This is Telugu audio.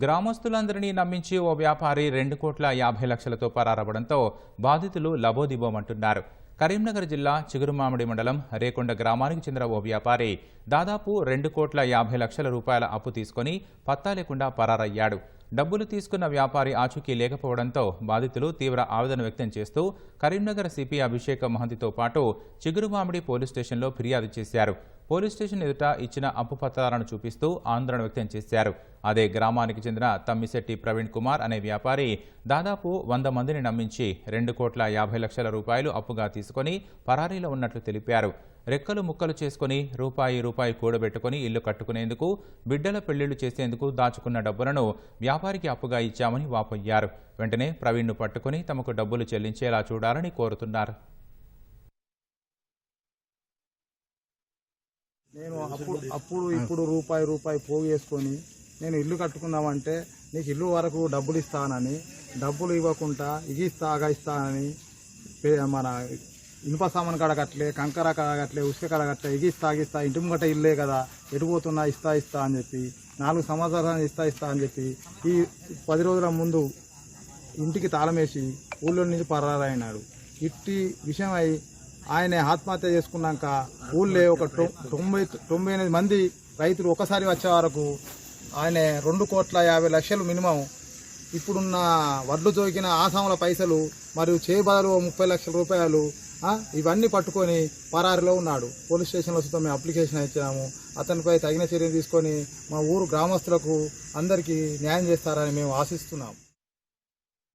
గ్రామస్తులందరినీ నమ్మించి ఓ వ్యాపారి రెండు కోట్ల యాభై లక్షలతో పరారవడంతో బాధితులు లబోదిబోమంటున్నారు. కరీంనగర్ జిల్లా చిగురుమామిడి మండలం రేకొండ గ్రామానికి చెందిన ఓ వ్యాపారి దాదాపు రెండు కోట్ల యాభై లక్షల రూపాయల అప్పు తీసుకొని పత్తా లేకుండా పరారయ్యాడు. డబ్బులు తీసుకున్న వ్యాపారి ఆచూకీ లేకపోవడంతో బాధితులు తీవ్ర ఆవేదన వ్యక్తం చేస్తూ కరీంనగర్ సిపి అభిషేక్ మహంతితో పాటు చిగురుమామిడి పోలీస్ స్టేషన్లో ఫిర్యాదు చేశారు. పోలీస్ స్టేషన్ ఎదుట ఇచ్చిన అప్పు పత్రాలను చూపిస్తూ ఆందోళన వ్యక్తం చేశారు. అదే గ్రామానికి చెందిన తమ్మిశెట్టి ప్రవీణ్ కుమార్ అనే వ్యాపారి దాదాపు వంద మందిని నమ్మించి రెండు కోట్ల యాభై లక్షల రూపాయలు అప్పుగా తీసుకొని పరారీలో ఉన్నట్లు తెలిపారు. రెక్కలు ముక్కలు చేసుకుని రూపాయి రూపాయి కూడబెట్టుకుని ఇల్లు కట్టుకునేందుకు బిడ్డల పెళ్ళిళ్ళు చేసేందుకు దాచుకున్న డబ్బులను వ్యాపారికి అప్పుగా ఇచ్చామని వాపోయ్యారు వెంటనే ప్రవీణ్ను పట్టుకుని తమకు డబ్బులు చెల్లించేలా చూడాలని కోరుతున్నారు. నేను అప్పుడు అప్పుడు ఇప్పుడు రూపాయి రూపాయి పోగు చేసుకొని నేను ఇల్లు కట్టుకుందామంటే నీకు ఇల్లు వరకు డబ్బులు ఇస్తానని డబ్బులు ఇవ్వకుండా ఇగి ఇస్తా ఇస్తానని పే- మన ఇనుప సామాన్ కడగట్లే కంకర కడగట్లే ఉసుక కడగట్లే ఇగి ఇస్తా ఇంటి ముంగట ఇల్లే కదా ఎడిపోతున్నా ఇస్తా ఇస్తా అని చెప్పి నాలుగు సంవత్సరాలు ఇస్తా ఇస్తా అని చెప్పి ఈ పది రోజుల ముందు ఇంటికి తాళమేసి ఊళ్ళో నుంచి పరారైనాడు. ఇట్టి విషయమై ఆయన ఆత్మహత్య చేసుకున్నాక ఊళ్ళో ఒక తొంభై తొంభై ఎనిమిది మంది రైతులు ఒకసారి వచ్చే వరకు ఆయన రెండు కోట్ల యాభై లక్షలు మినిమం. ఇప్పుడున్న వడ్లు జోకిన ఆసాముల పైసలు మరియు చేయబదలు ముప్పై లక్షల రూపాయలు ఇవన్నీ పట్టుకొని పరారిలో ఉన్నాడు. పోలీస్ స్టేషన్లో సుతం మేము అప్లికేషన్ ఇచ్చాము. అతనిపై తగిన చర్యలు తీసుకొని మా ఊరు గ్రామస్తులకు అందరికీ న్యాయం చేస్తారని మేము ఆశిస్తున్నాం.